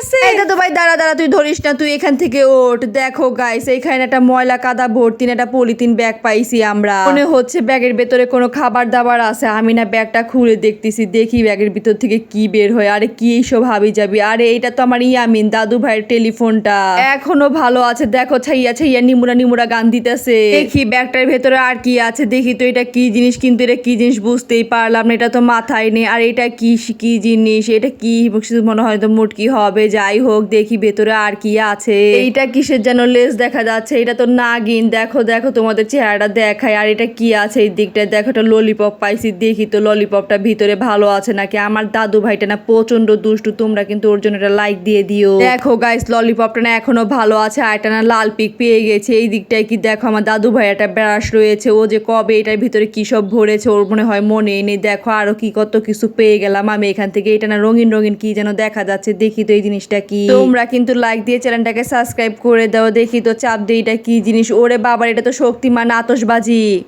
this দাদু ভাই, দাঁড়া দাঁড়া, তুই ধরিস না, তুই এখান থেকে ওঠ। দেখো গাইস এখানে একটা ময়লা কাদা ভর্তি, একটা পলিথিন ব্যাগ পাইছি আমরা। মনে হচ্ছে ব্যাগের ভেতরে কোনো খাবার দাবার আছে। আমি না ব্যাগটা খুলে দেখতেছি, দেখি ব্যাগের ভিতর থেকে কি বের হয়। আরে, কি এইসব ভাবি যাবি আরে, এইটা তো আমার ইয়ামিন, দাদু ভাইয়ের টেলিফোনটা। এখনও ভালো আছে। দেখো, ছাইয়া ছাইয়া, নিমুরা নিমুরা গান দিতেছে। দেখি ব্যাগটার ভেতরে আর কি আছে। দেখি তো এটা কি জিনিস, কিন্তু এটা কি জিনিস বুঝতেই পারলাম না। এটা তো মাথায় নেই। আর এটা কি কি জিনিস? এটা কি? শুধু মনে হয় তো মুটকি হবে যাই হোক, দেখি ভেতরে আর কি আছে। এইটা কিসের যেন লেজ দেখা যাচ্ছে? এটা তো নাগিন। দেখো দেখো তোমাদের চেহারাটা দেখায়। আর এটা কি আছে এই দিকটা দেখো, একটা ললিপপ পাইছি। দেখি তো ললিপপটা ভিতরে ভালো আছে নাকি? আমার দাদু ভাইটা না প্রচণ্ড দুষ্টু। তোমরা কিন্তু ওর জন্য এটা লাইক দিয়ে দিও। দেখো গাইস ললিপপটা না এখনও ভালো আছে। আর এটা না লাল পিক পেয়ে গেছে। এই দিকটায় কি দেখো, আমার দাদু ভাই একটা ব্রাশ রয়েছে। ও যে কবে এটার ভিতরে কি সব ভরেছে, ওর মনে হয় মনে নেই। দেখো আরও কি কত কিছু পেয়ে গেলাম আমি এখান থেকে। এটা না রঙিন রঙিন কি যেন দেখা যাচ্ছে। দেখি তো এই জিনিসটা কি? তোমরা কিন্তু লাইক দিয়ে চ্যানেলটাকে সাবস্ক্রাইব করে দাও। দেখি তো চাপ দিয়ে এটা কি জিনিস। ওরে বাবার, এটা তো শক্তিমান আতশবাজি।